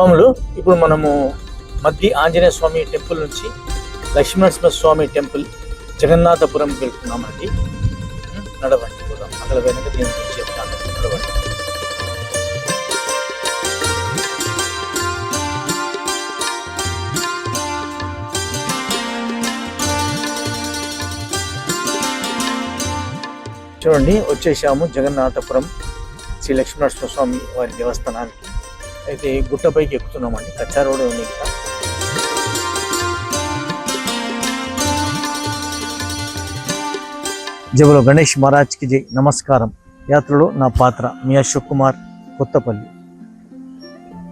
స్వాములు ఇప్పుడు మనము మధ్య ఆంజనేయ స్వామి టెంపుల్ నుంచి లక్ష్మీనరసింహ స్వామి టెంపుల్ జగన్నాథపురం వెళ్తున్నామండి. నడవండి పోదాం. అక్కడ వెనక దీని గురించి చెప్తాను. నడవండి. చూడండి వచ్చేసాము జగన్నాథపురం శ్రీ లక్ష్మీనరసింహ స్వామి వారి దేవస్థానానికి. అయితే గుట్టపైకి ఎక్కుతున్నామండి. కచ్చా రోడ్ ఉంది ఇక్కడ. జబలో గణేష్ మహారాజ్కి జై. నమస్కారం. యాత్రలో నా పాత్ర మీ అశోక్ కుమార్ కొత్తపల్లి.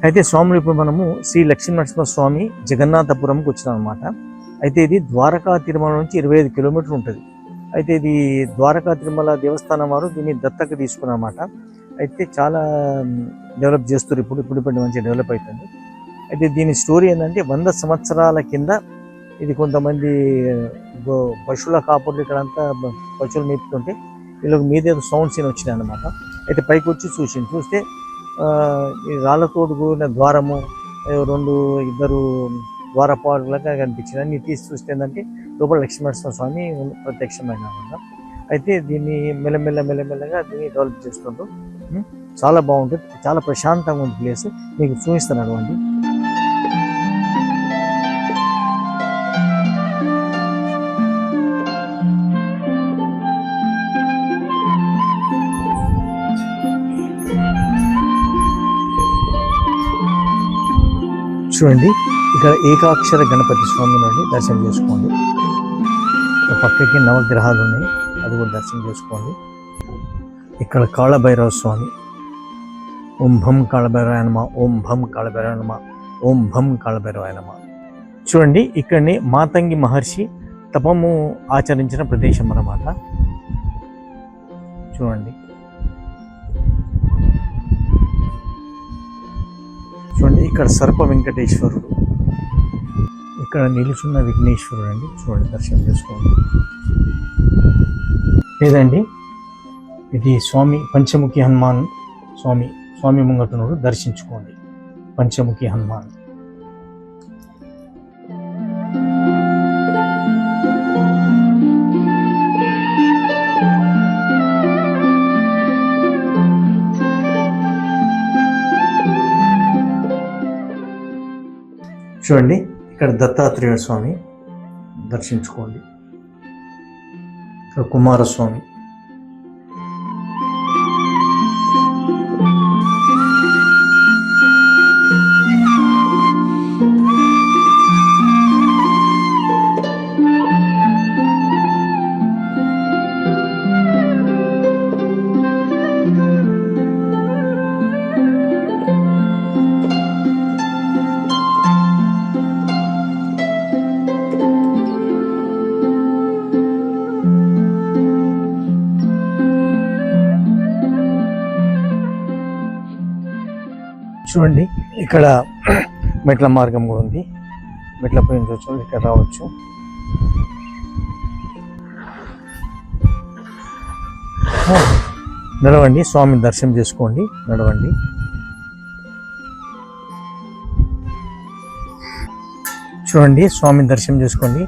అయితే స్వాములు ఇప్పుడు మనము శ్రీ లక్ష్మీనరసింహ స్వామి జగన్నాథపురంకి వచ్చినాం అనమాట అయితే ఇది ద్వారకా తిరుమల నుంచి ఇరవై ఐదు కిలోమీటర్లు ఉంటుంది. అయితే ఇది ద్వారకా తిరుమల దేవస్థానం వారు దీన్ని దత్తక తీసుకున్నమాట అయితే చాలా డెవలప్ చేస్తారు ఇప్పుడు ఇప్పుడు ఇప్పుడు మంచిగా డెవలప్ అవుతుంది అయితే దీని స్టోరీ ఏంటంటే వంద సంవత్సరాల కింద ఇది కొంతమంది పశువుల కాపుర్లు ఇక్కడంతా అంతా పశువులు మేపుతుంటే వీళ్ళకి మీదేదో సౌండ్స్ ఏమి వచ్చినాయి అనమాట అయితే పైకి వచ్చి చూసింది. చూస్తే ఈ రాళ్ళతోడు కూడిన ద్వారము రెండు ఇద్దరు ద్వారపాలుగా కనిపించింది. అన్ని తీసి చూస్తే ఏంటంటే లోపల లక్ష్మీనరసింహ స్వామి ప్రత్యక్షమైన అనమాట అయితే దీన్ని మెల్లమెల్ల మెల్లమెల్లగా దీన్ని డెవలప్ చేస్తుండ్రు. చాలా బాగుంటుంది. చాలా ప్రశాంతంగా ఉంది ప్లేస్. మీకు చూపిస్తాను అండి. చూడండి. ఇక్కడ ఏకాక్షర గణపతి స్వామి నుండి దర్శనం చేసుకోండి. పక్కకి నవగ్రహాలు ఉన్నాయి. అది కూడా దర్శనం చేసుకోండి. ఇక్కడ కాళభైరవ స్వామి. ఓం భం కాళభైరవాయ నమ ఓం భం కాళభైరవాయ నమ ఓం భం కాళభైరవాయ నమ. చూడండి ఇక్కడనే మాతంగి మహర్షి తపము ఆచరించిన ప్రదేశం అన్నమాట. చూడండి. చూడండి ఇక్కడ సర్ప వెంకటేశ్వరుడు. ఇక్కడ నిలుచున్న విఘ్నేశ్వరుడు అండి. చూడండి దర్శనం చేసుకోండి. లేదండి ఇది స్వామి పంచముఖి హనుమాన్ స్వామి స్వామి ముంగటునుడు దర్శించుకోండి. పంచముఖి హనుమాన్. చూడండి ఇక్కడ దత్తాత్రేయ స్వామి దర్శించుకోండి. ఇక్కడ కుమారస్వామి. చూడండి ఇక్కడ మెట్ల మార్గం కూడా ఉంది. మెట్ల పైన నుంచి ఇక్కడ రావచ్చు. నడవండి స్వామి దర్శనం చేసుకోండి. నడవండి. చూడండి స్వామి దర్శనం చేసుకోండి.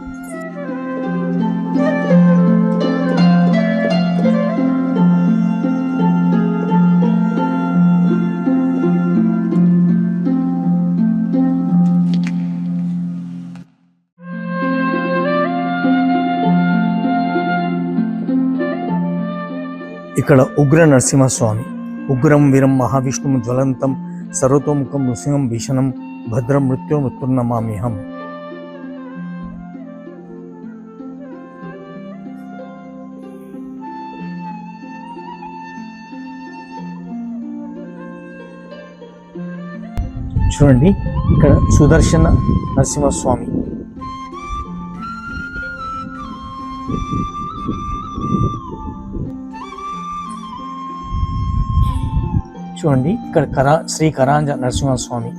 ఇక్కడ ఉగ్ర నరసింహస్వామి ఉగ్రం వీరం మహావిష్ణుము జ్వలంతం సర్వతోముఖం నృసింహం భీషణం భద్రం మృత్యు మృత్యుర్నమామిహం చూడండి ఇక్కడ సుదర్శన నరసింహస్వామి. చూడండి. ఇక్కడ కరా శ్రీ కరాంజ నరసింహస్వామి.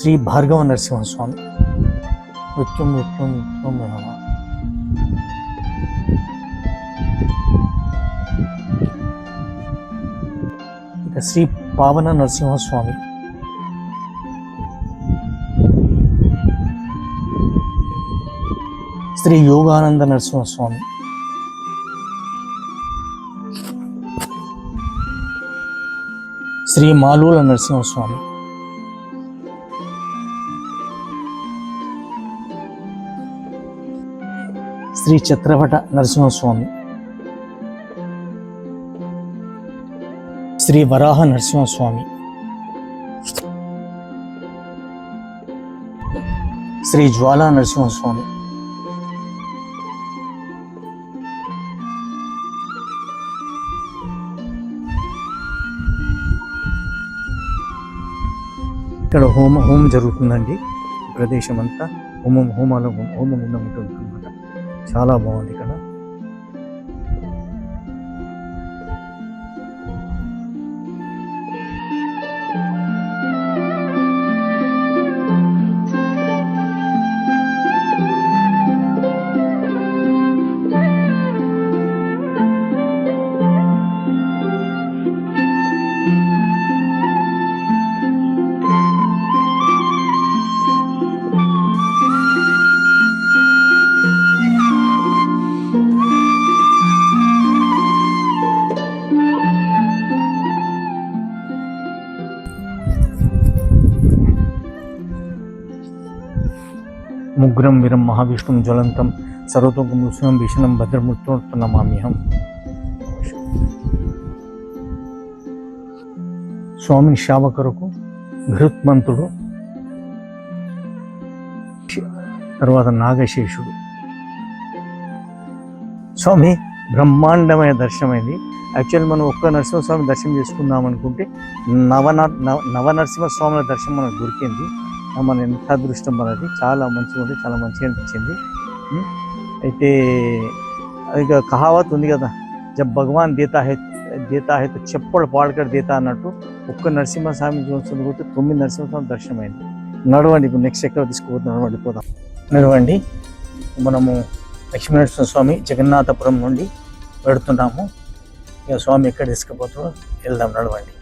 శ్రీ భార్గవ నరసింహస్వామి. మృత్యు మృత్యు మృత్యు ఇక శ్రీ పావన నరసింహస్వామి. శ్రీ యోగానంద నరసింహస్వామి. శ్రీ మాలూల నరసింహస్వామి. శ్రీ చిత్రపట నరసింహస్వామి. శ్రీ వరాహ నరసింహస్వామి. శ్రీ జ్వాలా నరసింహస్వామి. ఇక్కడ హోమ హోమం జరుగుతుందండి. ప్రదేశం అంతా హోమం హోమాలు హోమం గుండం ఉంటుంది అనమాట చాలా బాగుంది ఇక్కడ. ఉగ్రం వీరం మహావిష్ణుం జ్వలంతం సర్వతోకం నృసింహం భీషణం భద్రమూర్తో స్వామి శావకరుకు సేవ గృత్మంతుడు తర్వాత నాగశేషుడు. స్వామి బ్రహ్మాండమైన దర్శనమైంది. యాక్చువల్లీ మనం ఒక్క నరసింహస్వామి దర్శనం చేసుకుందాం అనుకుంటే నవన నవ నవ నరసింహస్వాముల దర్శనం మనకు దొరికింది. మన ఎంత అదృష్టం మనది చాలా మంచిగా ఉంది చాలా మంచిగా అనిపించింది. అయితే ఇక కహావత్ ఉంది కదా జబ్ భగవాన్ దేతా హే దేతా హే చెప్పడు పాడకడు దేతా అన్నట్టు ఒక్క నరసింహస్వామి చూస్తుంది పోతే తొమ్మిది నరసింహస్వామి దర్శనం అయింది నడవండి ఇప్పుడు నెక్స్ట్ ఎక్కడ తీసుకుపోతే నడవండి పోదాం. నడవండి మనము లక్ష్మీనరసింహ స్వామి జగన్నాథపురం నుండి పెడుతున్నాము ఇక స్వామి ఎక్కడ తీసుకుపోతుందో వెళ్దాం నడవండి.